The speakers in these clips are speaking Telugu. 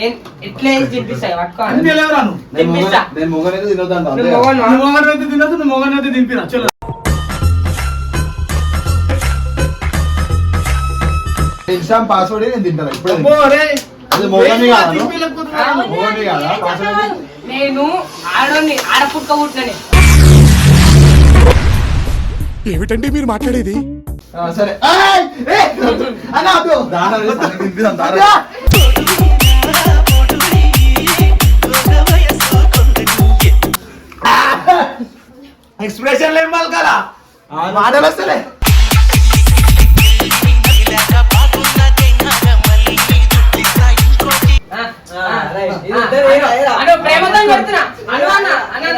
నేను ఎట్లా వేసి తినిపిస్తాయి నేను మొగ- తినిపిస్తా నేను మొగనైతే తినొద్దంట అంతే నువ్వు మొగను నువ్వు మొగన్ అయితే తినదు నువ్వు చలో ఇన్స్టామ్ పాస్వర్డ్ నేను తింటాను ఇప్పుడే అబ్బో రే అది మొగని కాదా నువ్వు? తినిపిలేకపోతున్నావు. మొగని కాదా పాస్వర్డ్ నేను ఆడోని ఆడ పుట్టుక పుట్టినని ఏమిటండి మీరు మాట్లాడేది ఆ, సరే ఏయ్! ఏయ్! అన్న, వద్దు. దారం వేసి తనకి తినిపిద్దాం, దారం. ఎక్స్ప్రెషన్ లేని వాళ్ళు కదా. మాటలు వస్తలే. ప్రేమతో అన్న అన్న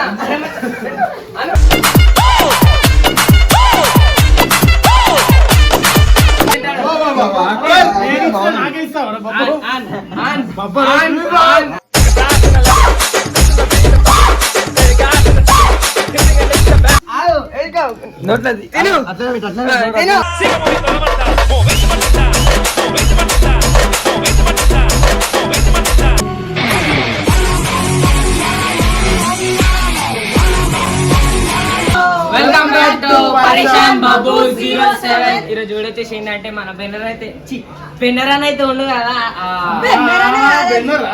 వెల్కమ్ బ్యాక్ టు పరేషాన్ బాబు జీరో సెవెన్ ఈరోజు చూడొచ్చేసి ఏంటంటే మన బెన్నర్ అయితే చి బెన్నర్ అని అయితే ఉండు కదా. ఆ, బెన్నరా?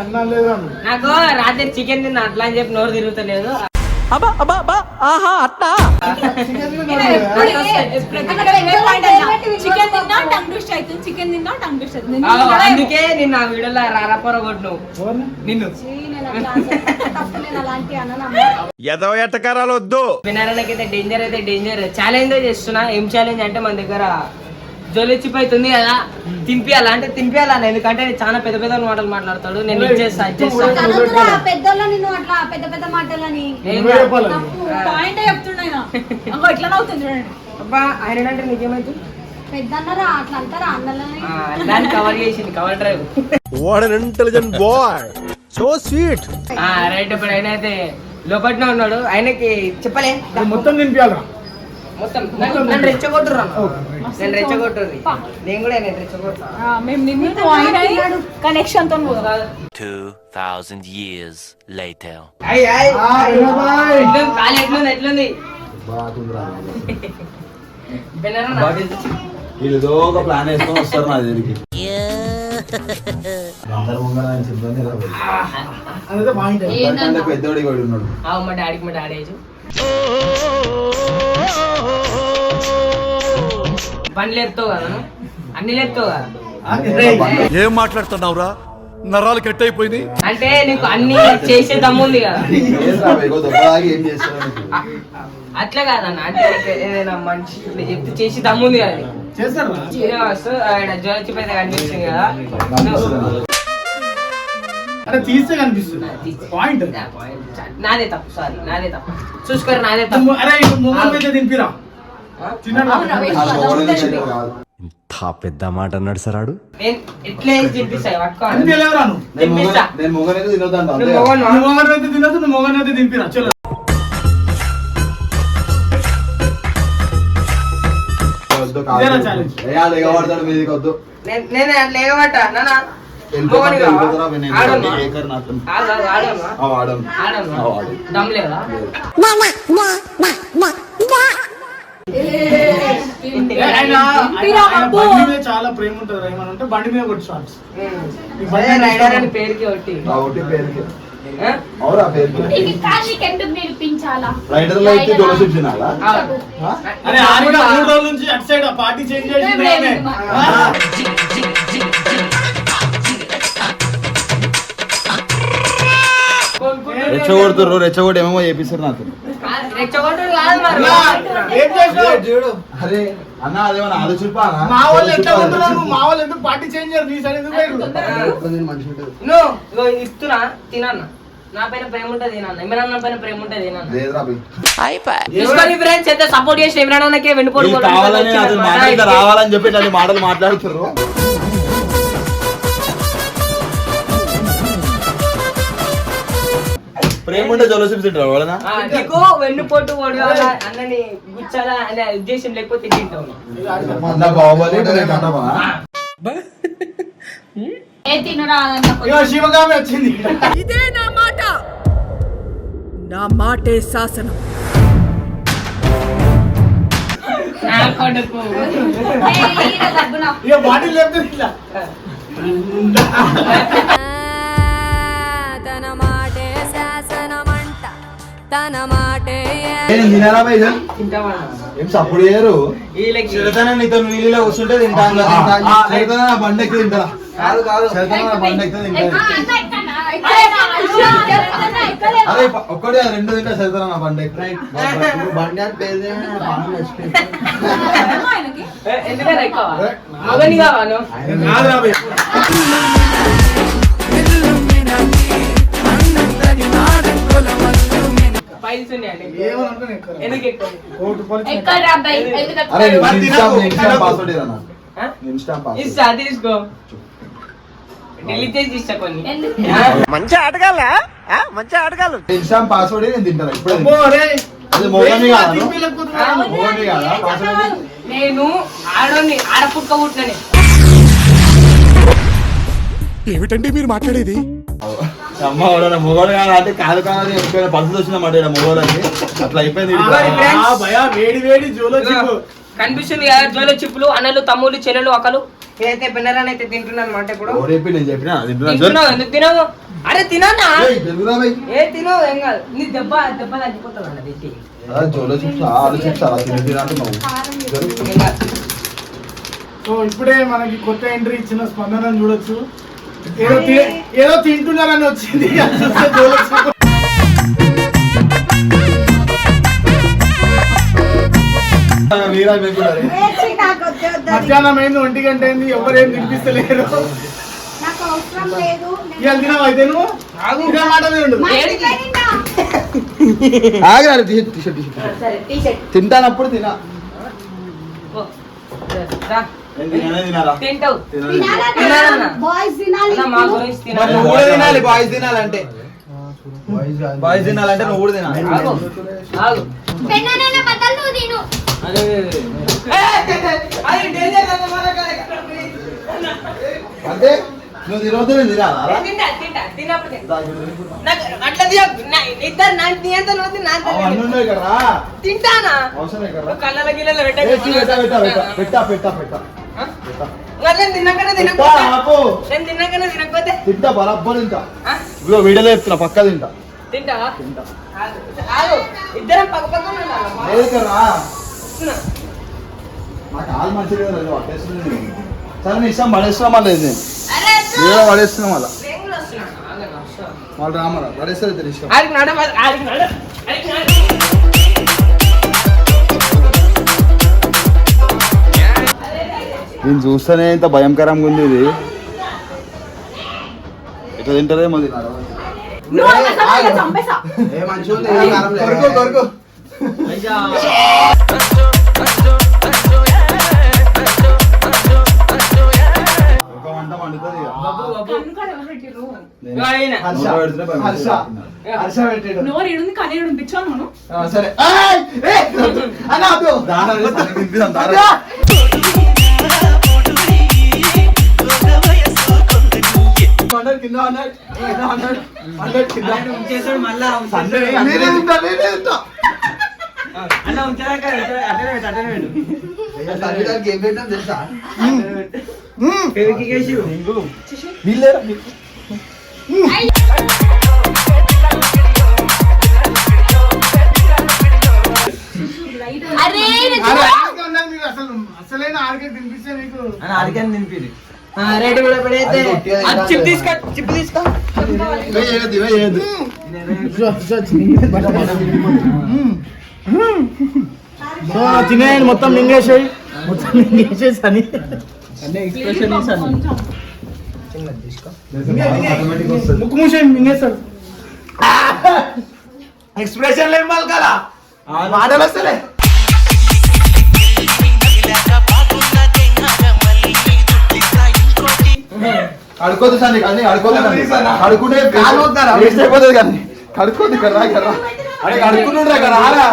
అన్న లేదా? నాకు రాత్రి చికెన్ తిన్నా అట్లా అని చెప్పి నోరు తిరుగుతలేదు. చికెన్ తిన్నా టంగ్ అందుకే నిన్న ఆ వీడియోలో రారాపొర కొట్టు ఎవరిని? నిన్ను ఎదవ ఎట్టకారాలు వద్దు వినారానికి డేంజర్ అయితే డేంజర్ ఛాలెంజ్ చేస్తున్నా ఏం ఛాలెంజ్ అంటే మన దగ్గర జొలిచ్చిపోతుంది కదా. తినిపియాలా? అంటే తినిపియాలా ఎందుకంటే నేను చాలా పెద్ద పెద్ద మాటలు మాట్లాడతాడు. నేను ఇచ్చేస్తా పెద్ద పెద్ద మాటలని. అబ్బా ఆయన అంటే నీకేమైతుంది కవర్ చేసింది cover drive what an intelligent boy so sweet right ఇప్పుడు ఆయన అయితే లోపట్నే ఉన్నాడు. ఆయనకి చెప్పలే. మొత్తం తినిపియాలరా. మొత్తం నన్ను నన్ను రెచ్చగొట్టుర్రు అన్న. నేను రెచ్చగొట్టుర్రి నేను కూడా నేను రెచ్చగొట్టా ఆ, మేము నిన్ను ఆయన కనెక్షన్తో పోదాం. 2,000 years later. అయ్ అయ్ ఆ, వినోబాయ్. ఎట్లుంది? కాలు ఎట్లుంది? ఎట్లుంది? బాగుందిరా. బెన్నరన్నా? వీళ్ళు ఏదో ఒక ప్లాన్ వేసుకొని వస్తారు నా దగ్గరికి పెద్దోడి వాడు ఉన్నాడు. ఆ, మా డాడీకి మా డాడీ లేపుతావు కదా? అన్ని లేపుతావు కదా ఏం మాట్లాడుతున్నావురా నరాలు కట్ అయిపోయింది అంటే నీకు అన్ని చేసే దమ్ముంది కదా? అట్లా కాదన్న అంటే ఏదైనా మంచి చెప్తే చేసి దమ్ముంది కదా. చేస్తారా శ్రీనివాస్ ఆయన జ్వలచిపోయితే కనిపిస్తుంది కదా అరే తీస్తే కనిపిస్తుంది. పాయింట్. నాదే తప్పు సారీ నాదే తప్పు. చూసుకోరు నాదే తప్పు. అరే మొగన్ మీద కాదు. ఇంత పెద్ద మాట అన్నాడు తెలియదురా నువ్వు. నేను మొగ- చలో ప్రేమ ఉంటుంది ఏమని అంటే బండి మీద కొట్టి షార్ట్స్ రైడర్ అని పేరుకి ఒకటి. పేరుకి. ఆ? అవురా పేరుకి. ఇది కానీ ఎందుకు నేర్పించాలా? రైడర్లో అయితే తులసి తినాలా అవును. అరే ఆయన కూడా మూడు రోజుల నుంచి అటు సైడ్ పార్టీ చేంజ్ చేసింది రెచ్చగొడుతుర్రు రెచ్చగొట్టి ఏమేమో చేపిస్తారు నాకు. కాదు, రెచ్చగొట్టుడు కాదు మరి. అన్నా, ఏం చేసినావు? అరే అన్న అదేమన్నా ఆలోచిపా మా వాళ్ళు ఎట్లా ఉంటున్నారు మా వాళ్ళు ఎందుకు పార్టీ చేంజ్ చేయరు? నీ సైడ్ ఎందుకు పోయారు నువ్వు ఇగో ఇది ఇస్తున్నా తినన్న. నా పైన ప్రేమ ఉంటుంది తినన్న. ఇమ్రాన్ పైన ప్రేమ ఉంటుంది ఫ్రెండ్స్ అయితే సపోర్ట్ చేసిన ఇమ్రాన్ అన్నకే రావాలని చెప్పి మాటలు మాట్లాడుతుర్రు. ప్రేమ ఉంటే జలసిప్ తింటారు వాళ్ళనా? ఆ, నీకు వెన్నుపోటు అన్నని గుచ్చాలా అనే ఉద్దేశం లేకపోతే నా బాహుబలి? ఏ తినరా శివగామి వచ్చింది. ఇదే నా మాట. నా మాటే శాసనం. నా కొడుకు. బాటిల్ లేకపోతే తన మాటే నేను తినాలా పైసా తింటావా ఏం సప్పుడు చేయరు. వీళ్ళకి చిరతన నీతో నీళ్ళలో కూర్చుంటే తింటాను చిరతన నా తింటా. కాదు కాదు. చిరతన నా బండి ఎక్కి తింటా. అదే ఒక్కడే రెండు తింటా చిరతన నా బండి ఎక్కి బండి అని పేరు ఏ, ఫైల్స్ ఉన్నాయండి. ఏమనుకున్నా ఎక్కువ. ఎందుకు ఎక్కువ. కోటి రూపాయలు ఇచ్చిన. ఎక్కడ అబ్బాయి? ఎందుకు అరే ఎక్కువ? నేను ఇన్స్టా ఇన్స్టా పాస్వర్డ్ ఇస్తా తీసుకో. నేను తింటాను ఇప్పుడే. అది మోగని కాదు. మోగని కాదా. నేను ఆడోని ఆడ పుట్టుక పుట్టినని ఏమిటండి మీరు మాట్లాడేది? అమ్మ వాడు మొగోడు కాదు అంటే కాదు కాదు ఎప్పుడైనా పరిస్థితి వచ్చిందన్నమాట ఇక్కడ మొగోళ్ళకి? అట్లా అయిపోయింది వేడి వేడి జోలో కనిపిస్తుంది కదా జోలో చిప్పులు అన్నలు తమ్ముళ్ళు చెల్లెలు ఒకలు ఏదైతే పిన్నరాని అయితే తింటున్నాను అనమాట ఇప్పుడు. నేను చెప్పినా? తింటున్నావు ఎందుకు తినవు? అరే తినన్నా. ఏ తినవు ఏం కాదు. నీ దెబ్బ దెబ్బ తగ్గిపోతుంది అన్న జోలో చిప్స్ ఆలు చిప్స్ అలా తిని ఇప్పుడే మనకి కొత్త ఎంట్రీ ఇచ్చిన స్పందన చూడొచ్చు. ఏదో తింటున్నారని వచ్చింది. మధ్యాహ్నం అయింది ఒంటి గంట అయింది ఎవరేం తినిపిస్తలేరు. అయితే నువ్వు? ఆగు. ఇదే మాట మీద ఉండు ఏడికి? ఆగురా, టీ-షర్ట్, టీ-షర్ట్, టీ-షర్ట్. సరే టీ-షర్ట్ తింటానప్పుడు తినా. నువ్వు కూడా తినాలి బాయ్స్ తినాలంటే. బాయ్స్ తినాలంటే నువ్వు కూడా తినాలి. నువ్వు అంటే తినవద్దు నేను తినాలా? తింటానా? పెట్టా పెట్టా పెట్టా. తింటా. తింటా? ఇదిగో వీడియోలో చెప్తున్నా పక్కా తింటా. తింటావా తింటా. ఇద్దరం పక్క పక్కన. నాకు ఆలు మంచిగా సరే నీ ఇష్టం పడేస్తున్నా నేను మళ్ళీ. వాళ్ళు రామరా పడేస్తారు తెలియ నేను చూస్తేనే ఇంత భయంకరంగా ఉంది ఇది. ఎట్లా తింటారేమో ఇది. నువ్వు హండ్రెడ్ కింద హండ్రెడ్ హండ్రెడ్ హండ్రెడ్ కింద. ఉంచేసాడు మళ్ళా సండే నేనే తింటా, నేనే తింటా. అన్న ఉంచాక అటనే పెట్టు అటనే పెట్టు సంగీతానికి ఏం పెట్టాం. తెలుసా? పెరికేసి వీళ్ళేరా? అరే అరే, ఆర్కే ఉన్నది మీకు అసలు అసలైన ఆర్కే తినిపిస్తే మీకు రెడీ కూడా పెడితే. చిప్ తీసుకో చిప్ తీసుకో. సో తినేయండి మొత్తం మింగేసాయి. మొత్తం మింగేసేసి అని అన్నీ ఎక్స్ప్రెషన్. ముక్కు మూసేయి మింగేస్తాడు ఎక్స్ప్రెషన్ లేని వాళ్ళు కదా మాటలు వస్తలే కడుక్కోద్దు సార్ నీకు అన్ని కాలు వద్దారా? వేస్ట్ అయిపోతుంది కానీ. కడుక్కోద్దు ఇక్కడ రా, ఇక్కడ రా. అరే కడుక్కున్నాడు ఇక్కడ రారా.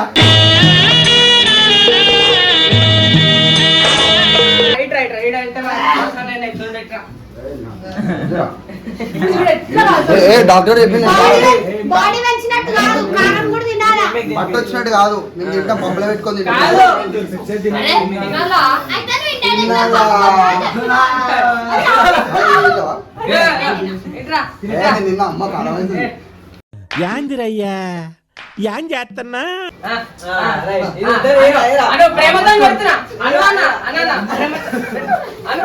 ఏ డాక్టర్ చెప్పింది. వచ్చినట్టు కాదు. నేను తింటా పెట్టుకొని తింటా. ఏ, నిన్న అమ్మ యాందిరయ్యా యాం చేస్తున్నా? అను ప్రేమతో పెడుతున్నా అను అన్న అన్న?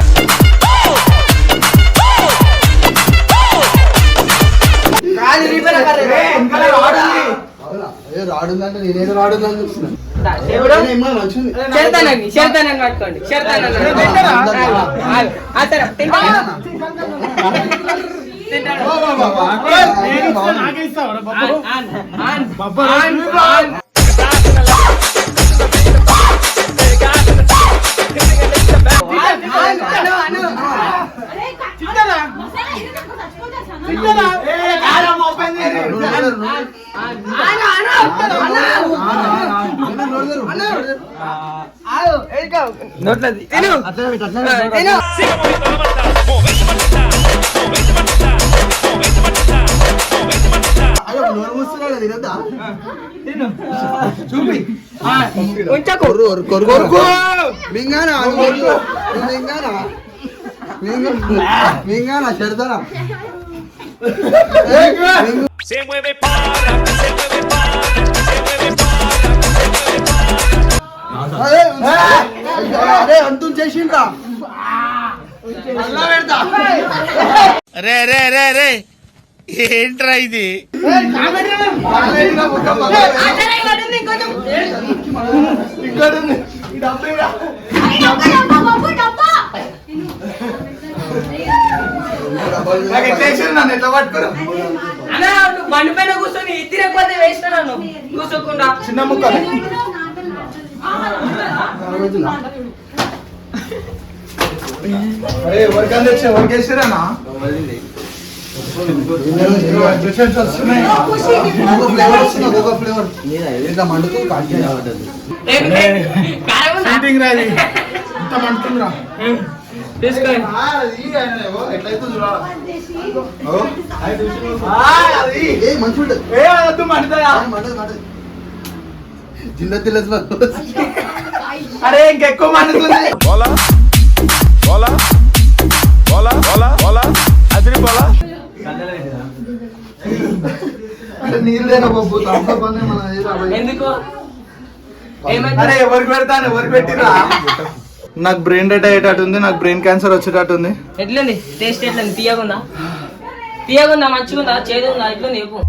ఏ రాడుందంటే నేనేదో రాడుందని చూస్తున్నా. చేస్తానండి చేస్తానని పట్టుకోండి కారం ఓపెన్ చేయరు. ఆన్, ఆను, అను. ఆగు, ఎడుకో. నోట్లోది. తిను. తిను. ఆ, ఉంచకు కొరుకు మింగానా కొరుకు మింగానా మింగానా చెడతానా అదే అంతం చేసిండ్రా రే రే రే రే ఏంట్రా ఇది బండి పైన కూర్చొని తిరగకపోతే వేసిన నన్ను కూర్చోకుండా చిన్న ముక్కలు అరే ఎవరికన్నా తెచ్చా ఎవరికి వేసారన్నా డ్రెస్సెస్ వస్తున్నాయి ఒక ఫ్లేవర్ వస్తుంది ఒక్కొక్క ఫ్లేవర్ ఇట్లా మండుతూ కంటిన్యూ అవుతుంది ఏం- ఏం- కారం ఉందా? షూటింగ్ రాది ఇంత మంటుందిరా తీసుకోండి ఎట్లయితే చూడాలి అది ఏ మంచి ఉంటుంది ఏ అరే ఇంకెక్కువ మండుతుంది బోలా బోలా బోలా బోలా బోలా అదిరి బోలా. అంటే నీళ్ళు లేనా బాబు తప్ప పని మన ఏదో అబ్బాయి. ఎందుకు అరే ఏమైంది ఎవరికి పెడతాను? ఎవరికి పెట్టిరా? నాకు బ్రెయిన్ డెడ్ అయ్యేటట్టు ఉంది నాకు బ్రెయిన్ క్యాన్సర్ వచ్చేటట్టు ఉంది. ఎట్లుంది? టేస్ట్ ఎట్లుంది? తీయగుందా తీయగుందా మంచిగుందా? చేదుందా? ఎట్లుంది? చెప్పు.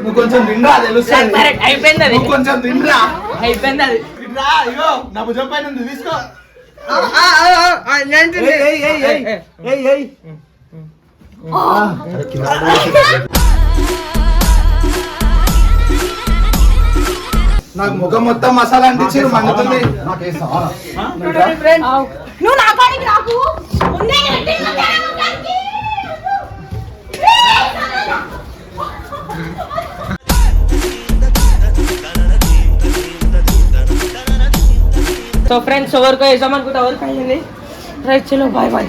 నువ్వు కొంచెం తిండ్రా తెలుస్తుంది కరెక్ట్ అయిపోయింది అది. నువ్వు కొంచెం తిండ్రా అయిపోయింది అది. తిండ్రా ఇగో నా భుజం పైన ఉంది తీసుకో. ఆ, ఆ, ఆ, ఆ, నేను తింది. ఏయ్, ఏయ్, ఏయ్, ఏయ్. ఏయ్ ఏయ్. నాకు ముఖం మొత్తం మసాలా అంటించారు మండుతుంది. నాకు వేస్తావా? నువ్వు నా కాడికి రాకు. సో ఫ్రెండ్స్ ఎవరికో వేసామనుకుంటే ఎవరికి అయ్యింది. రైట్ చలో బాయ్ బాయ్